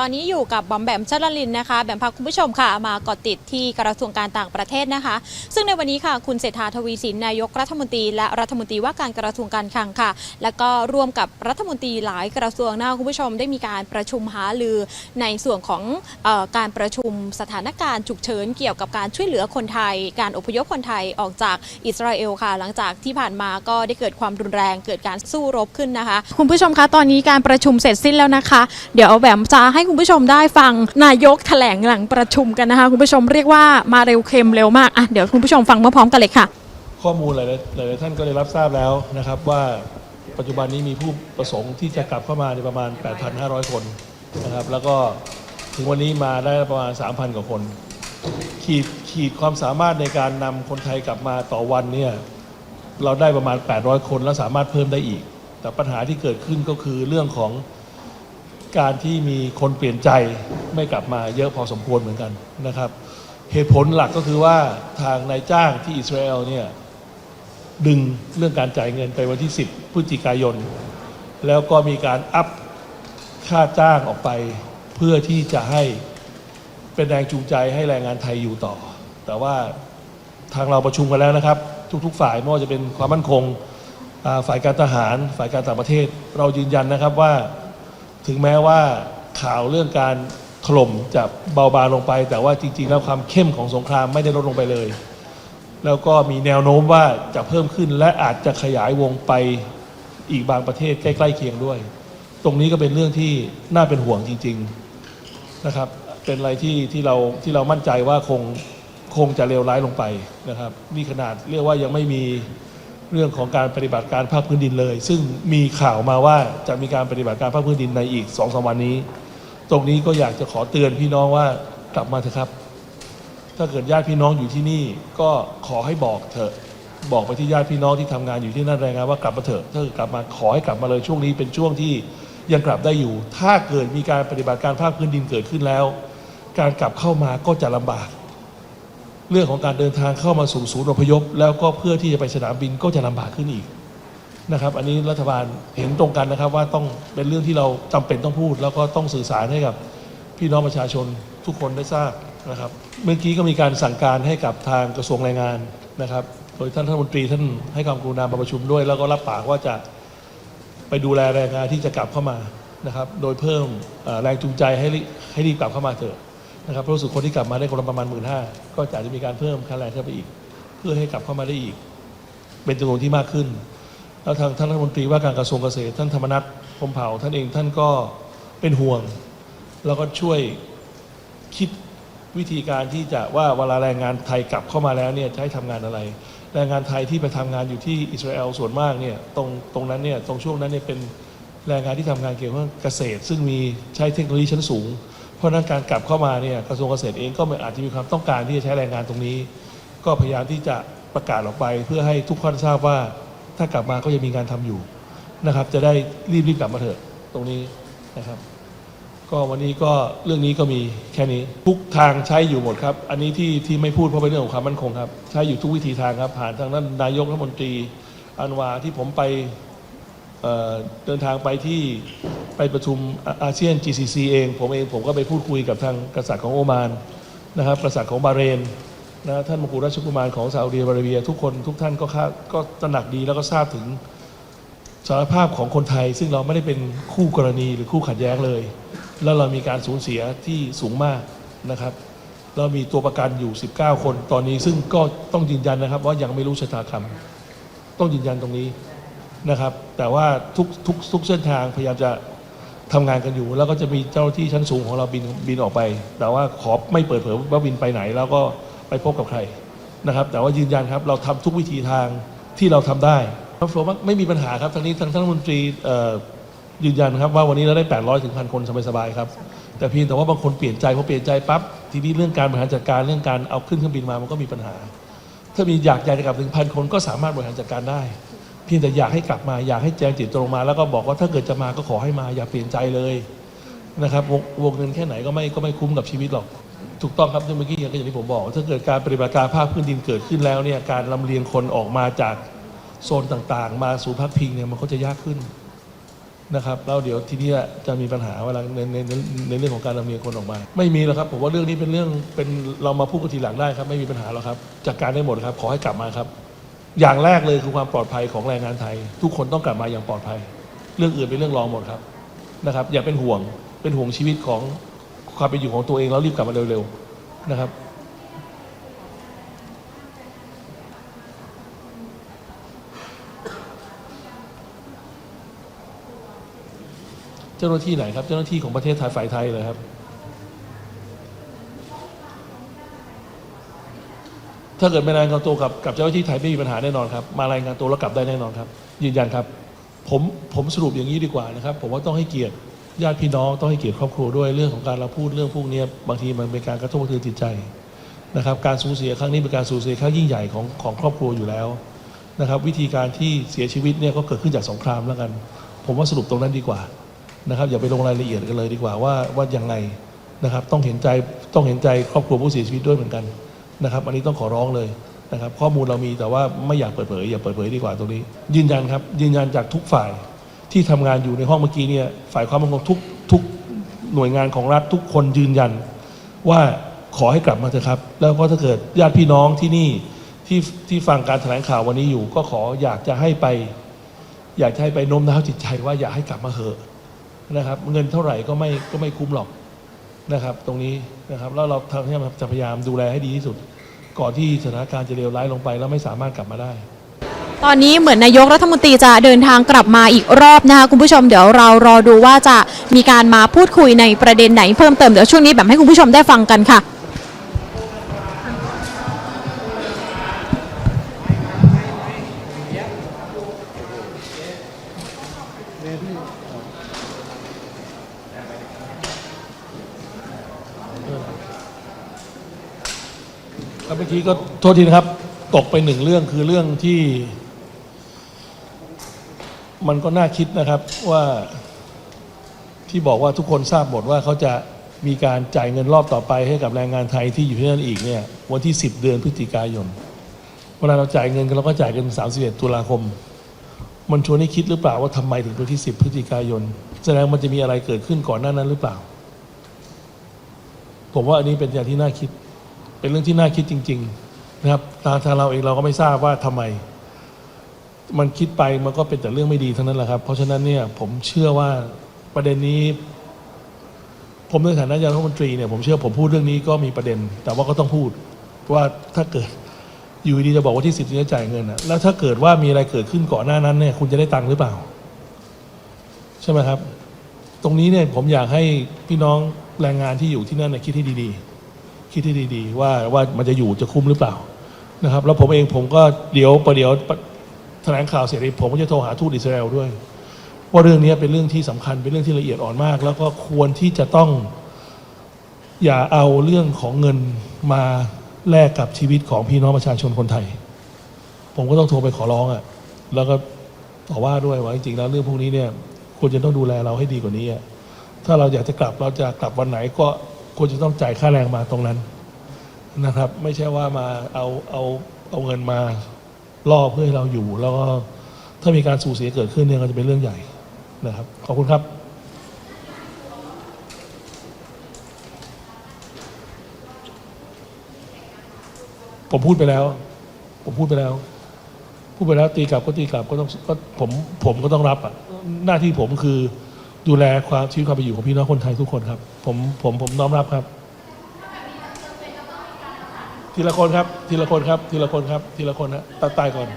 ตอนนี้อยู่กับบอมแบมชลลินนะคะ แบมพาคุณผู้ชมค่ะมาเกาะติดที่กระทรวงการต่างประเทศนะคะ ซึ่งในวันนี้ค่ะ คุณเศรษฐาทวีสินนายกรัฐมนตรี และรัฐมนตรีว่าการกระทรวงการคลังค่ะ แล้วก็ร่วมกับรัฐมนตรีหลายกระทรวงนะคะคุณผู้ชมได้มีการประชุมหารือในส่วนของออการประชุมสถานการณ์ฉุกเฉินเกี่ยวกับการช่วยเหลือคนไทย การอพยพคนไทยออกจากอิสราเอลค่ะ หลังจากที่ผ่านมาก็ได้เกิดความรุนแรงเกิดการสู้รบขึ้นนะคะ คุณผู้ชมคะตอนนี้การประชุมเสร็จสิ้นแล้วนะคะ เดี๋ยวแบมจะให้คุณผู้ชมได้ฟังนายกแถลงหลังประชุมกันนะคะ คุณผู้ชมเรียกว่ามาเร็วเค็มเร็วมากอะเดี๋ยวคุณผู้ชมฟังพร้อมๆกันเลยค่ะ ข้อมูลหลายๆหลายๆท่านก็ได้รับทราบแล้วนะครับว่าปัจจุบันนี้มีผู้ประสงค์ที่จะกลับเข้ามาในประมาณ 8,500 คนนะครับแล้วก็ถึงวันนี้มาได้ประมาณ 3,000 กว่าคน ขีดขีดความสามารถในการนำคนไทยกลับมาต่อวันเนี่ยเราได้ประมาณ 800 คนแล้วสามารถเพิ่มได้อีก แต่ปัญหาที่เกิดขึ้นก็คือเรื่องของ การที่มีคนเปลี่ยนใจไม่กลับมาเยอะพอสมควรเหมือนกันนะครับ เหตุผลหลักก็คือว่าทางนายจ้างที่อิสราเอลเนี่ยดึงเรื่องการจ่ายเงินไปวันที่ 10พฤศจิกายน แล้วก็มีการอัพค่าจ้างออกไป เพื่อที่จะให้เป็นแรงจูงใจให้แรงงานไทยอยู่ต่อ แต่ว่าทางเราประชุมกันแล้วนะครับ ทุกๆ ฝ่ายไม่ว่าจะเป็นความมั่นคงฝ่ายการทหาร ฝ่ายการต่างประเทศ เรายืนยันนะครับว่า ถึงแม้ว่าข่าวเรื่องการถล่มจะเบาบางลงไป แต่ว่าจริง ๆ แล้วความเข้มของสงครามไม่ได้ลดลงไปเลย แล้วก็มีแนวโน้มว่าจะเพิ่มขึ้นและอาจจะขยายวงไปอีกบางประเทศใกล้ๆเคียงด้วย ตรงนี้ก็เป็นเรื่องที่น่าเป็นห่วงจริง ๆนะครับ เป็นอะไรที่ที่เราที่เรามั่นใจว่าคงคงจะเลวร้ายลงไปนะครับนี่ขนาดเรียกว่ายังไม่มี เรื่องของการปฏิบัติการภาคพื้นดินเลย ซึ่งมีข่าวมาว่าจะมีการปฏิบัติการภาคพื้นดินในอีกสองสามวันนี้ ตรงนี้ก็อยากจะขอเตือนพี่น้องว่ากลับมาเถอะครับ ถ้าเกิดญาติพี่น้องอยู่ที่นี่ก็ขอให้บอกเถอะบอกไปที่ญาติพี่น้องที่ทำงานอยู่ที่นั่นแรงงานว่ากลับมาเถอะถ้าเกิดกลับมาขอให้กลับมาเลยช่วงนี้เป็นช่วงที่ยังกลับได้อยู่ ถ้าเกิดมีการปฏิบัติการภาคพื้นดินเกิดขึ้นแล้ว การกลับเข้ามาก็จะลำบาก เรื่องของการเดินทางเข้ามาสู่ศูนย์อพยพ แล้วก็เพื่อที่จะไปสนามบินก็จะลำบากขึ้นอีกนะครับ อันนี้รัฐบาลเห็นตรงกันนะครับ ว่าต้องเป็นเรื่องที่เราจำเป็นต้องพูด แล้วก็ต้องสื่อสารให้กับพี่น้องประชาชนทุกคนได้ทราบนะครับ เมื่อกี้ก็มีการสั่งการให้กับทางกระทรวงแรงงานนะครับ โดยท่านรัฐมนตรีท่านให้ความกรุณามาประชุมด้วย แล้วก็รับปากว่าจะไปดูแลแรงงานที่จะกลับเข้ามานะครับ โดยเพิ่มแรงจูงใจให้ให้รีบกลับเข้ามาเถอะ นะครับเพราะรู้สึกคนที่กลับมาได้คนละประมาณหมื่นห้าก็จะจะมีการเพิ่มค่าแรงเข้าไปอีก เพื่อให้กลับเข้ามาได้อีก เป็นจำนวนที่มากขึ้น แล้วทางท่านรัฐมนตรีว่าการกระทรวงเกษตร ท่านธรรมนัฐพรมเผ่าท่านเองท่านก็เป็นห่วง แล้วก็ช่วยคิดวิธีการที่จะว่าเวลาแรงงานไทยกลับเข้ามาแล้วเนี่ยจะให้ทำงานอะไร แรงงานไทยที่ไปทำงานอยู่ที่อิสราเอลส่วนมากเนี่ยตรงตรงนั้นเนี่ยตรงช่วงนั้นเนี่ยเป็นแรงงานที่ทำงานเกี่ยวกับเกษตร ซึ่งมีใช้เทคโนโลยีชั้นสูง ราะฉะนั้นการกลับเข้ามาเนี่ยกระทรวงเกษตรเองก็อาจจะมีความต้องการที่จะใช้แรงงานตรงนี้ ก็พยายามที่จะประกาศออกไป เพื่อให้ทุกคนทราบว่าถ้ากลับมาก็ยังมีงานทำอยู่นะครับ จะได้รีบๆกลับมาเถอะตรงนี้นะครับ ก็วันนี้ก็เรื่องนี้ก็มีแค่นี้ทุกทางใช้อยู่หมดครับ อันนี้ที่ที่ไม่พูดเพราะเป็นเรื่องของความมั่นคงครับใช้อยู่ทุกวิธีทางครับ ผ่านทางนั้นนายกรัฐมนตรีอันวาที่ผมไปเเดินทางไปที่ ไปประชุมอาเซียน GCC เอง ผมเองผมก็ไปพูดคุยกับทางกษัตริย์ของโอมานนะครับกษัตริย์ของบาเรนนะท่านมกุฎราชกุมารของซาอุดิอาระเบีย ทุกคนทุกท่านก็คาก็ตระหนักดีแล้วก็ทราบถึงสารภาพของคนไทย ซึ่งเราไม่ได้เป็นคู่กรณีหรือคู่ขัดแย้งเลย แล้วเรามีการสูญเสียที่สูงมากนะครับ เรามีตัวประกันอยู่ 19 คนตอนนี้ซึ่งก็ต้องยืนยันนะครับ ว่ายังไม่รู้ชะตากรรม ต้องยืนยันตรงนี้นะครับ แต่ว่าทุกทุกทุกเส้นทางพยายามจะ ทำงานกันอยู่ แล้วก็จะมีเจ้าหน้าที่ชั้นสูงของเราบินบินออกไป แต่ว่าขอไม่เปิดเผยว่าบินไปไหน แล้วก็ไปพบกับใครนะครับ แต่ว่ายืนยันครับเราทำทุกวิธีทางที่เราทำได้ครับผมว่าไม่มีปัญหาครับทางนี้ทางท่านรัฐมนตรียืนยันครับว่าวันนี้เราได้ 800ถึงพันคนสบายๆครับแต่เพียงแต่ว่าบางคนเปลี่ยนใจพอเปลี่ยนใจปั๊บทีนี้เรื่องการบริหารจัดการเรื่องการเอาขึ้นเครื่องบินมามันก็มีปัญหา ถ้ามีอยากอยากจะกลับถึงพันคนก็สามารถบริหารจัดการได้ เพียงแต่อยากให้กลับมา อยากให้แจ้งจิตตรงมา แล้วก็บอกว่าถ้าเกิดจะมาก็ขอให้มา อย่าเปลี่ยนใจเลยนะครับวงวงเงินแค่ไหนก็ไม่ก็ไม่คุ้มกับชีวิตหรอก ถูกต้องครับที่เมื่อกี้อย่างที่ผมบอก ถ้าเกิดการปฏิบัติการภาคพื้นดินเกิดขึ้นแล้วเนี่ยการลำเลียงคนออกมาจากโซนต่างๆ มาสู่พักพิงเนี่ยมันก็จะยากขึ้นนะครับแล้วเดี๋ยวทีนี้จะมีปัญหาเวลาในในในเรื่องของการลำเลียงคนออกมา ไม่มีแล้วครับผมว่าเรื่องนี้เป็นเรื่องเป็นเรามาพูดกันทีหลังได้ครับ ไม่มีปัญหาหรอกครับจัดการได้หมดครับ ขอให้กลับมาครับ อย่างแรกเลยคือความปลอดภัยของแรงงานไทย ทุกคนต้องกลับมาอย่างปลอดภัย เรื่องอื่นเป็นเรื่องรองหมดครับนะครับ อย่าเป็นห่วงเป็นห่วงชีวิตของความเป็นอยู่ของตัวเองแล้วรีบกลับมาเร็วๆนะครับเจ้าหน้าที่ไหนครับ เจ้าหน้าที่ของประเทศไทยฝ่ายไทยเลยครับ ถ้าเกิดไม่รายงานตัวกับกับเจ้าหน้าที่ไทยไม่มีปัญหาแน่นอนครับมารายงานตัวแล้วกลับได้แน่นอนครับ ยืนยันครับ ผมผมสรุปอย่างนี้ดีกว่านะครับผมว่าต้องให้เกียรติญาติพี่น้องต้องให้เกียรติครอบครัวด้วยเรื่องของการเราพูดเรื่องพวกนี้บางทีมันเป็นการกระทบกระเทือนจิตใจนะครับการสูญเสียครั้งนี้เป็นการสูญเสียครั้งยิ่งใหญ่ของของครอบครัวอยู่แล้วนะครับวิธีการที่เสียชีวิตเนี่ยก็เกิดขึ้นจากสงครามแล้วกัน ผมว่าสรุปตรงนั้นดีกว่านะครับอย่าไปลงรายละเอียดกันเลยดีกว่าว่าว่ายังไงนะครับต้องเห็นใจต้องเห็นใจครอบครัวผู้เสียชีวิตด้วยเหมือนกัน นะครับ อันนี้ต้องขอร้องเลยนะครับ ข้อมูลเรามีแต่ว่าไม่อยากเปิดเผยอย่าเปิดเผยดีกว่าตรงนี้ ยืนยันครับ ยืนยันจากทุกฝ่ายที่ทำงานอยู่ในห้องเมื่อกี้เนี่ยฝ่ายความมั่นคงทุกทุกหน่วยงานของรัฐทุกคนยืนยัน ว่าขอให้กลับมาเถอะครับ แล้วก็ถ้าเกิดญาติพี่น้องที่นี่ที่ที่ฟังการแถลงข่าววันนี้อยู่ ก็ขออยากจะให้ไป อยากจะให้ไปโน้มน้าวจิตใจว่าอยากให้กลับมาเถอะนะครับ เงินเท่าไหร่ก็ไม่ก็ไม่คุ้มหรอก นะครับ ตรงนี้นะครับแล้วเราทำจะพยายามดูแลให้ดีที่สุด ก่อนที่สถานการณ์จะเลวร้ายลงไป แล้วไม่สามารถกลับมาได้ ตอนนี้เหมือนนายกรัฐมนตรีจะเดินทางกลับมาอีกรอบนะคะคุณผู้ชมเดี๋ยวเรารอดูว่าจะมีการมาพูดคุยในประเด็นไหนเพิ่มเติมเดี๋ยวช่วงนี้แบบให้คุณผู้ชมได้ฟังกันค่ะ กี้ก็โทษทีนะครับ ตกไปหนึ่งเรื่องคือเรื่องที่ มันก็น่าคิดนะครับว่าที่บอกว่าทุกคนทราบหมดว่าเขาจะมีการจ่ายเงินรอบต่อไปให้กับแรงงานไทยที่อยู่ที่นั่นอีกเนี่ย วันที่ 10 เดือนพฤศจิกายนเวลาเราจ่ายเงินกันเราก็จ่ายกัน31ตุลาคม มันชวนให้คิดหรือเปล่าว่าทำไมถึงวันที่ 10 พฤศจิกายน แสดงมันจะมีอะไรเกิดขึ้นก่อนหน้านั้นหรือเปล่า ผมว่าอันนี้เป็นอย่างที่น่าคิด เป็นเรื่องที่น่าคิดจริง ๆ นะครับทางทางเราเองเราก็ไม่ทราบว่าทำไม มันคิดไปมันก็เป็นแต่เรื่องไม่ดีทั้งนั้นแหละครับ เพราะฉะนั้นเนี่ยผมเชื่อว่าประเด็นนี้ ผมในฐานะนายกรัฐมนตรีเนี่ยผมเชื่อผมพูดเรื่องนี้ก็มีประเด็น แต่ว่าก็ต้องพูดว่าถ้าเกิดอยู่ดีจะบอกว่าที่สิบจะจ่ายเงินนะแล้วถ้าเกิดว่ามีอะไรเกิดขึ้นก่อนหน้านั้นเนี่ยคุณจะได้ตังค์หรือเปล่า ใช่ไหมครับ ตรงนี้เนี่ยผมอยากให้พี่น้องแรงงานที่อยู่ที่นั่นคิดให้ดี ๆ คิดให้ดีๆ ว่าว่ามันจะอยู่จะคุ้มหรือเปล่านะครับ แล้วผมเองผมก็เดี๋ยวประเดี๋ยวแถลงข่าวเสร็จผมก็จะโทรหาทูตอิสราเอลด้วยว่าเรื่องนี้เป็นเรื่องที่สำคัญเป็นเรื่องที่ละเอียดอ่อนมาก แล้วก็ควรที่จะต้อง อย่าเอาเรื่องของเงินมาแลกกับชีวิตของพี่น้องประชาชนคนไทย ผมก็ต้องโทรไปขอร้องอะ่ะแล้วก็ต่อว่าด้วยว่าจริงๆแล้วเรื่องพวกนี้เนี่ยควรจะต้องดูแลเราให้ดีกว่านี้อะถ้าเราอยากจะกลับเราจะกลับวันไหนก็ ควรจะต้องจ่ายค่าแรงมาตรงนั้นนะครับ ไม่ใช่ว่ามาเอาเอาเอาเงินมาล่อเพื่อให้เราอยู่ แล้วก็ถ้ามีการสูญเสียเกิดขึ้นเนี่ยก็จะเป็นเรื่องใหญ่นะครับ ขอบคุณครับผมพูดไปแล้ว ผมพูดไปแล้ว พูดไปแล้วตีกลับก็ตีกลับก็ต้องก็ผมผมก็ต้องรับอะหน้าที่ผมคือ ดูแลความชีวิตความเป็นอยู่ของพี่น้องคนไทยทุกคนครับ ผมผมผมน้อมรับครับ ทีละคนครับ ทีละคนครับ ทีละคนครับ ทีละคนนะตัดตายก่อน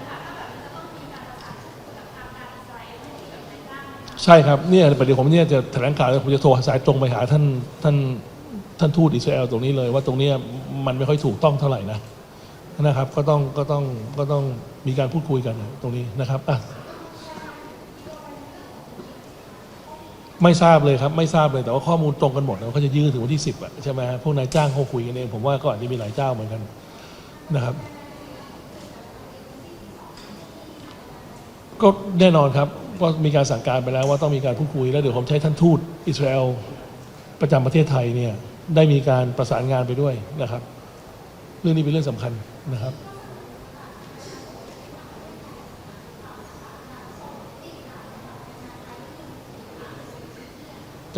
ใช่ครับเนี่ยประเดี๋ยวผมเนี่ยจะแถลงข่าวผมจะโทรสายตรงไปหาท่านท่านท่านทูตอิสราเอลตรงนี้เลยว่าตรงนี้มันไม่ค่อยถูกต้องเท่าไหร่นะนะครับ ก็ต้องก็ต้องก็ต้องมีการพูดคุยกันตรงนี้นะครับอะ ไม่ทราบเลยครับไม่ทราบเลยแต่ว่าข้อมูลตรงกันหมดแล้วเขาจะยื้อถึงวันที่สิบอะใช่ไหมฮะพวกนายจ้างเขาคุยกันเองผมว่าก็อาจจะมีหลายเจ้าเหมือนกันนะครับ ก็แน่นอนครับก็มีการสั่งการไปแล้วว่าต้องมีการพูดคุยแล้วเดี๋ยวผมใช้ท่านทูตอิสราเอลประจำประเทศไทยเนี่ยได้มีการประสานงานไปด้วยนะครับ เรื่องนี้เป็นเรื่องสำคัญนะครับ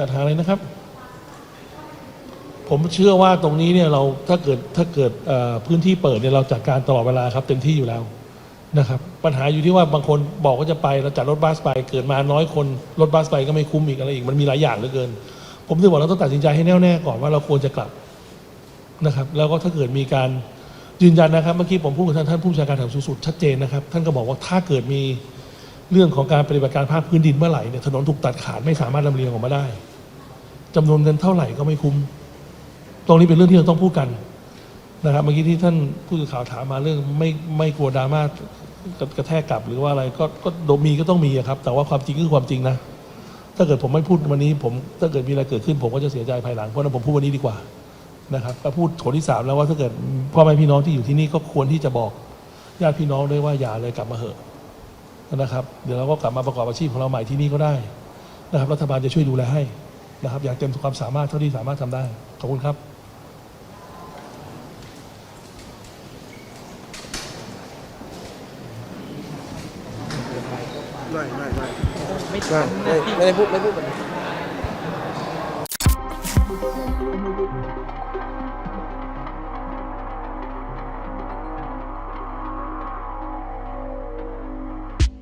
จัดหาอะไรนะครับ ผมเชื่อว่าตรงนี้เนี่ยเราถ้าเกิดถ้าเกิดพื้นที่เปิดเนี่ยเราจัดการตลอดเวลาครับ เต็มที่อยู่แล้วนะครับ ปัญหาอยู่ที่ว่าบางคนบอกว่าจะไปเราจัดรถบัสไป เกิดมาน้อยคนรถบัสไปก็ไม่คุ้มอีกอะไรอีกมันมีหลายอย่างเหลือเกิน ผมถึงบอกเราต้องตัดสินใจให้แน่วแน่ก่อนว่าเราควรจะกลับนะครับ แล้วก็ถ้าเกิดมีการยืนยันนะครับเมื่อกี้ผมพูดกับท่านท่านผู้บัญชาการทหารสูงสุดชัดเจนนะครับ ท่านก็บอกว่าถ้าเกิดมีเรื่องของการปฏิบัติการภาคพื้นดินเมื่อไหร่เนี่ยถนนถูกตัดขาดไม่สามารถลำเลียงออกมาได้ จำนวนเงินเท่าไหร่ก็ไม่คุ้ม ตรงนี้เป็นเรื่องที่เราต้องพูดกันนะครับ เมื่อกี้ที่ท่านผู้สื่อข่าวถามมาเรื่องไม่ไม่กลัวดราม่ากระแทกกลับหรือว่าอะไรก็ก็มีก็ต้องมีครับ แต่ว่าความจริงคือความจริงนะ ถ้าเกิดผมไม่พูดวันนี้ผมถ้าเกิดมีอะไรเกิดขึ้น ผมก็จะเสียใจภายหลังเพราะฉะนั้นผมพูดวันนี้ดีกว่านะครับก็พูดโถที่สามแล้วว่าถ้าเกิดพ่อแม่พี่น้องที่อยู่ที่นี่ก็ควรที่จะบอกญาติพี่น้องด้วยว่าอย่าเลยกลับมาเหอะนะครับ เดี๋ยวเราก็กลับมาประกอบอาชีพของเราใหม่ที่นี่ก็ได้นะครับรัฐบาลจะช่วยดูแลให้ นะครับอย่างเต็มความสามารถเท่าที่สามารถทำได้ ขอบคุณครับ ไม่ไม่ไม่ไม่ไม่ไม่ไม่ได้พูดไม่พูดแบบนี้